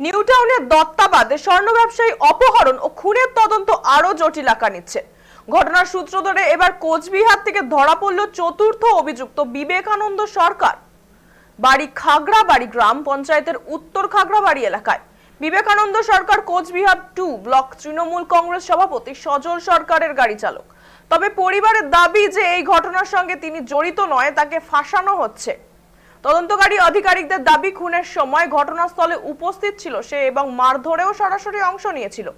New টাউনের দত্তাবাদে স্বর্ণ ব্যবসায়ী অপহরণ ও খুনের তদন্ত আরও জটিল আকার নিচ্ছে। ঘটনার সূত্র ধরে এবার কোচবিহার থেকে ধরা পড়ল চতুর্থ অভিযুক্ত বিবেকানন্দ সরকার। বাড়ি খাগড়াবাড়ি গ্রাম পঞ্চায়েতের উত্তর খাগড়াবাড়ি এলাকায়। বিবেকানন্দ সরকার কোচবিহার টু ব্লক তৃণমূল কংগ্রেস সভাপতি সজল সরকারের গাড়ি চালক। তবে পরিবারের দাবি যে এই ঘটনার সঙ্গে তিনি জড়িত নয়, তাকে ফাঁসানো হচ্ছে। তদন্তকারী আধিকারিকদের দাবি, খুনের সময় ঘটনাস্থলে উপস্থিত ছিল সে এবং মারধরেও সরাসরি অংশ নিয়েছিল।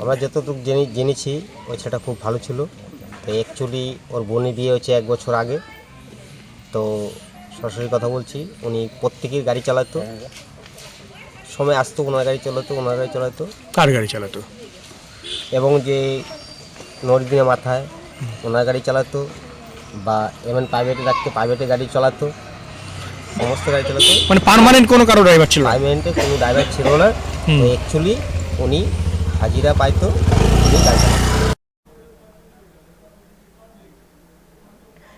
আমরা যতটুকু জেনে, জেনেছি ওই ছেলেটা খুব ভালো ছিল। তো অ্যাকচুয়ালি ওর বোনের বিয়ে হয়েছে এক বছর আগে। তো সরাসরি কথা বলছি, উনি প্রত্যেকের গাড়ি চালাতো। সময় আসতো ওনার গাড়ি চালাতো ওনার গাড়ি চালাতো। কার গাড়ি চালাতো? এবং যে নদীদিনের মাথায় ওনার গাড়ি চালাতো বা এমন প্রাইভেটে রাখতে প্রাইভেটে গাড়ি চালাতো সমস্ত গাড়ি চালাতো। মানে পার্মানেন্ট কোনো কারও ড্রাইভার ছিল না? প্রাইভেটে কোনো ড্রাইভার ছিল না। অ্যাকচুয়ালি উনি হাজিরা পাইতো উনি গাড়ি চালাতো।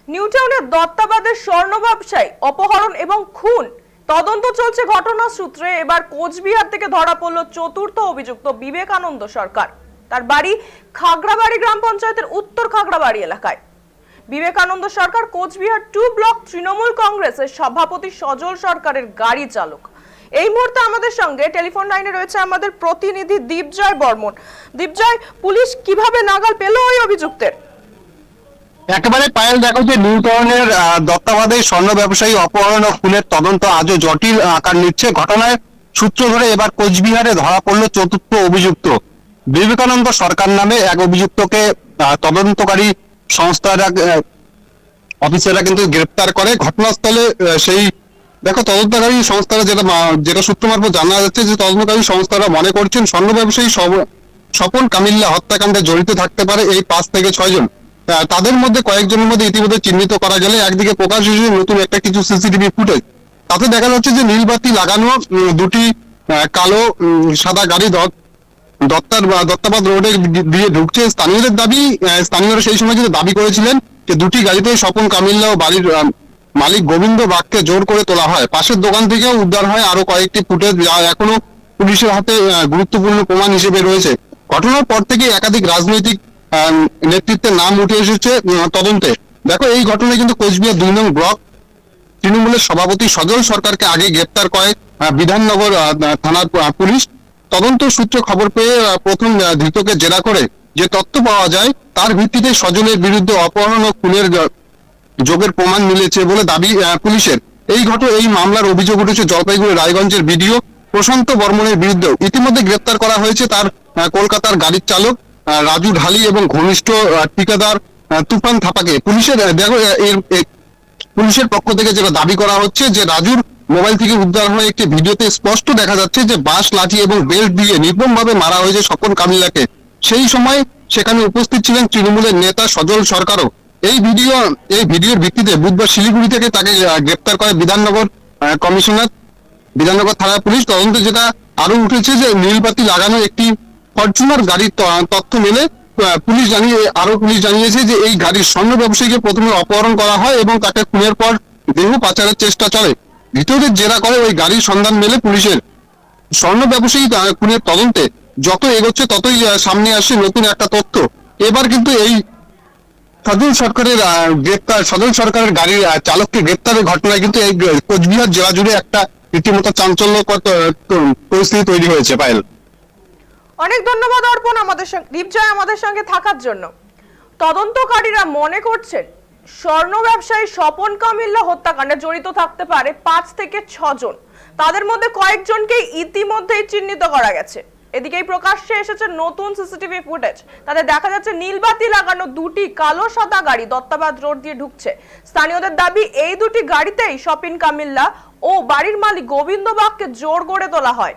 নিউটাউনের দত্তাবাদের স্বর্ণ ব্যবসায়ী অপহরণ এবং খুন। তদন্ত চলছে ঘটনার সূত্রে এবার কোচবিহার থেকে ধরা পড়ল চতুর্থ অভিযুক্ত বিবেকানন্দ সরকার। তার বাড়ি খাগড়াবাড়ি গ্রাম পঞ্চায়েতের উত্তর খাগড়াবাড়ি এলাকায়। বিবেকানন্দ সরকার কোচবিহার টু ব্লক তৃণমূল কংগ্রেসের সভাপতি সজল সরকারের গাড়ি চালক। এই মুহূর্তে আমাদের সঙ্গে টেলিফোন লাইনে রয়েছে আমাদের প্রতিনিধি দীপজয় বর্মন। দীপজয়, পুলিশ কীভাবে নাগাল পেল ওই অভিযুক্তের? একেবারে পায়েল দেখো যে নিউ টাউনের আহ, দত্তাবাদে স্বর্ণ ব্যবসায়ী অপহরণ ও খুনের তদন্ত আজও জটিল আকার নিচ্ছে। ঘটনায় সূত্র ধরে এবার কোচবিহারে ধরা পড়ল চতুর্থ অভিযুক্ত। বিবেকানন্দ সরকার নামে এক অভিযুক্তকে তদন্তকারী সংস্থারা অফিসাররা কিন্তু গ্রেপ্তার করে। ঘটনাস্থলে সেই দেখো তদন্তকারী সংস্থারা যেটা যেটা সূত্র মারফত জানা যাচ্ছে যে তদন্তকারী সংস্থারা মনে করছেন স্বর্ণ ব্যবসায়ী স্বপন কামিল্লা হত্যাকাণ্ডে জড়িত থাকতে পারে এই পাঁচ থেকে ছয় জন। তাদের মধ্যে কয়েকজনের মধ্যে ইতিমধ্যে চিহ্নিত করা গেলে একদিকে প্রকাশ হয়েছে নতুন একটা কিছু সিসিটিভি ফুটেজ। তাতে দেখা যাচ্ছে যে নীলবাতি লাগানো দুটি কালো সাদা গাড়ি দত- দত্তার দত্তাবাদ রোডে দিয়ে ঢুকছে। স্থানীয়দের দাবি স্থানীয়রা সেই সময় কিন্তু দাবি করেছিলেন যে দুটি গাড়িতে স্বপন কামিল্লা ও বাড়ির মালিক গোবিন্দ বাগকে জোর করে তোলা হয়। পাশের দোকান থেকেও উদ্ধার হয় আরও কয়েকটি ফুটেজ যা এখনও পুলিশের হাতে গুরুত্বপূর্ণ প্রমাণ হিসেবে রয়েছে। ঘটনার পর থেকে একাধিক রাজনৈতিক নেতৃত্বের নাম উঠে এসেছে তদন্তে। দেখো, এই ঘটনায় কিন্তু কোচবিহার দুই নং ব্লক তৃণমূলের সভাপতি সজল সরকারকে আগে গ্রেপ্তার করে বিধাননগর থানার পুলিশ। তদন্ত সূত্রে খবর পেয়ে প্রথম ধৃতকে জেরা করে যে তথ্য পাওয়া যায়, তার ভিত্তিতে সজলের বিরুদ্ধে অপহরণ ও খুনের যোগের প্রমাণ মিলেছে বলে দাবি পুলিশের। এই ঘটনা, এই মামলার অভিযোগ উঠেছে জলপাইগুড়ি রায়গঞ্জের বিডিও প্রশান্ত বর্মনের বিরুদ্ধে ইতিমধ্যে গ্রেপ্তার করা হয়েছে তার কলকাতার গাড়ির চালক। রাজু ঢালি এবং ঘনিষ্ঠ ঠিকাদার তুফান থাপাকে পুলিশের দেখো এর পুলিশের পক্ষ থেকে যেটা দাবি করা হচ্ছে যে রাজুর মোবাইল থেকে উদ্ধার হয়ে একটি ভিডিওতে স্পষ্ট দেখা যাচ্ছে যে বাঁশ, লাঠি এবং বেল্ট দিয়ে নির্মম ভাবে মারা হয়েছে স্বপন কামিলাকে। সেই সময় সেখানে উপস্থিত ছিলেন তৃণমূলের নেতা সজল সরকারও। এই ভিডিও, এই ভিডিওর ভিত্তিতে বুধবার শিলিগুড়ি থেকে তাকে গ্রেপ্তার করে বিধাননগর কমিশনার, বিধাননগর থানা পুলিশ। তদন্তে যেটা আরও উঠেছে যে নীলবাতি লাগানো একটি ফরচুনার গাড়ির তথ্য মেলে পুলিশ জানিয়ে, আরও পুলিশ জানিয়েছে যে এই গাড়ির স্বর্ণ ব্যবসায়ীকে প্রথমে অপহরণ করা হয় এবং তাকে খুনের পর দেহ পাচারের চেষ্টা চলে। ভিতরের জেরা করে ওই গাড়ির সন্ধান মেলে পুলিশের। স্বর্ণ ব্যবসায়ী খুনের তদন্তে যত এগোচ্ছে ততই সামনে আসছে নতুন একটা তথ্য। এবার কিন্তু এই সদল সরকারের গ্রেপ্তার সদল সরকারের গাড়ির চালককে গ্রেপ্তারের ঘটনায় কিন্তু এই, কোচবিহার জেলা জুড়ে একটা রীতিমতো চাঞ্চল্যকর পরিস্থিতি তৈরি হয়েছে পায়েল। অনেক ধন্যবাদ অর্পণ আমাদের সঙ্গে, দীপজয় আমাদের সঙ্গে থাকার জন্য। তদন্তকারীরা মনে করছেন, স্বর্ণ ব্যবসায়ী স্বপন কামিল্লা হত্যাকাণ্ডে জড়িত থাকতে পারে পাঁচ থেকে ছজন। তাদের মধ্যে কয়েকজনকে ইতিমধ্যেই চিহ্নিত করা গেছে। এদিকেই প্রকাশ্যে এসেছে নতুন সিসিটিভি ফুটেজ। তাতে দেখা যাচ্ছে নীলবাতি লাগানো দুটি কালো সাদা গাড়ি দত্তাবাদ রোড দিয়ে ঢুকছে। স্থানীয়দের দাবি, এই দুটি গাড়িতেই শপিং কামিল্লা ও বাড়ির মালিক গোবিন্দ বাগকে জোর গড়ে তোলা হয়।